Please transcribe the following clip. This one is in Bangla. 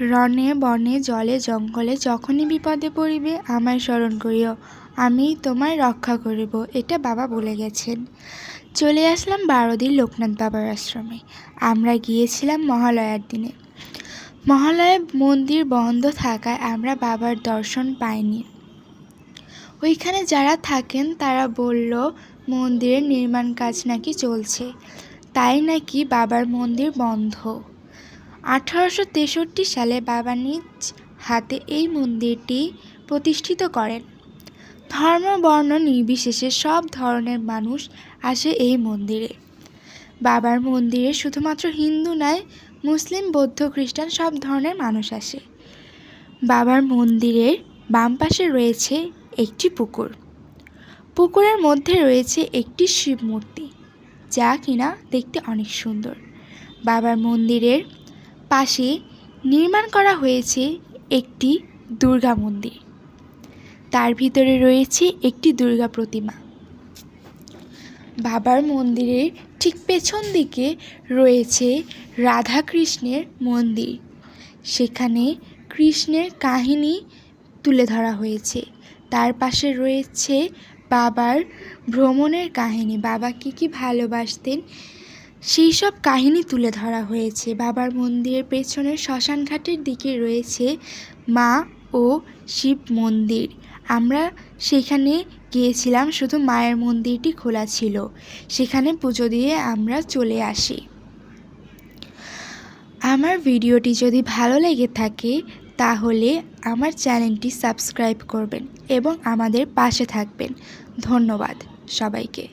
রণে, বনে, জলে, জঙ্গলে যখনই বিপদে পড়িবে, আমায় স্মরণ করিও। আমি তোমায় রক্ষা করিব, এটা বাবা বলে গেছেন। চলে আসলাম বারোদিন লোকনাথ বাবার আশ্রমে। আমরা গিয়েছিলাম মহালয়ার দিনে। মহালয়া মন্দির বন্ধ থাকায় আমরা বাবার দর্শন পাইনি। ওইখানে যারা থাকেন, তারা বলল, মন্দিরের নির্মাণ কাজ নাকি চলছে। তাই নাকি বাবার মন্দির বন্ধ। আঠারোশো তেষট্টি সালে বাবা নিজ হাতে এই মন্দিরটি প্রতিষ্ঠিত করেন। ধর্ম, বর্ণ নির্বিশেষে সব ধরনের মানুষ আসে এই মন্দিরে। বাবার মন্দিরে শুধুমাত্র হিন্দু নয়, মুসলিম, বৌদ্ধ, খ্রিস্টান সব ধরনের মানুষ আসে। বাবার মন্দিরের বাম পাশে রয়েছে একটি পুকুর। পুকুরের মধ্যে রয়েছে একটি শিব মূর্তি, যা কিনা দেখতে অনেক সুন্দর। বাবার মন্দিরের পাশে নির্মাণ করা হয়েছে একটি দুর্গা মন্দির। তার ভিতরে রয়েছে একটি দুর্গা প্রতিমা। বাবার মন্দিরের ঠিক পেছন দিকে রয়েছে রাধা কৃষ্ণের মন্দির। সেখানে কৃষ্ণের কাহিনী তুলে ধরা হয়েছে। তার পাশে রয়েছে বাবার ভ্রমণের কাহিনী। বাবা কী কী ভালোবাসতেন সেই সব কাহিনী তুলে ধরা হয়েছে। বাবার মন্দিরের পেছনে শ্মশানঘাটের দিকে রয়েছে মা ও শিব মন্দির। আমরা সেখানে গিয়েছিলাম, শুধু মায়ের মন্দিরটি খোলা ছিল। সেখানে পুজো দিয়ে আমরা চলে আসি। আমার ভিডিওটি যদি ভালো লেগে থাকে, তাহলে আমার চ্যানেলটি সাবস্ক্রাইব করবেন এবং আমাদের পাশে থাকবেন। ধন্যবাদ সবাইকে।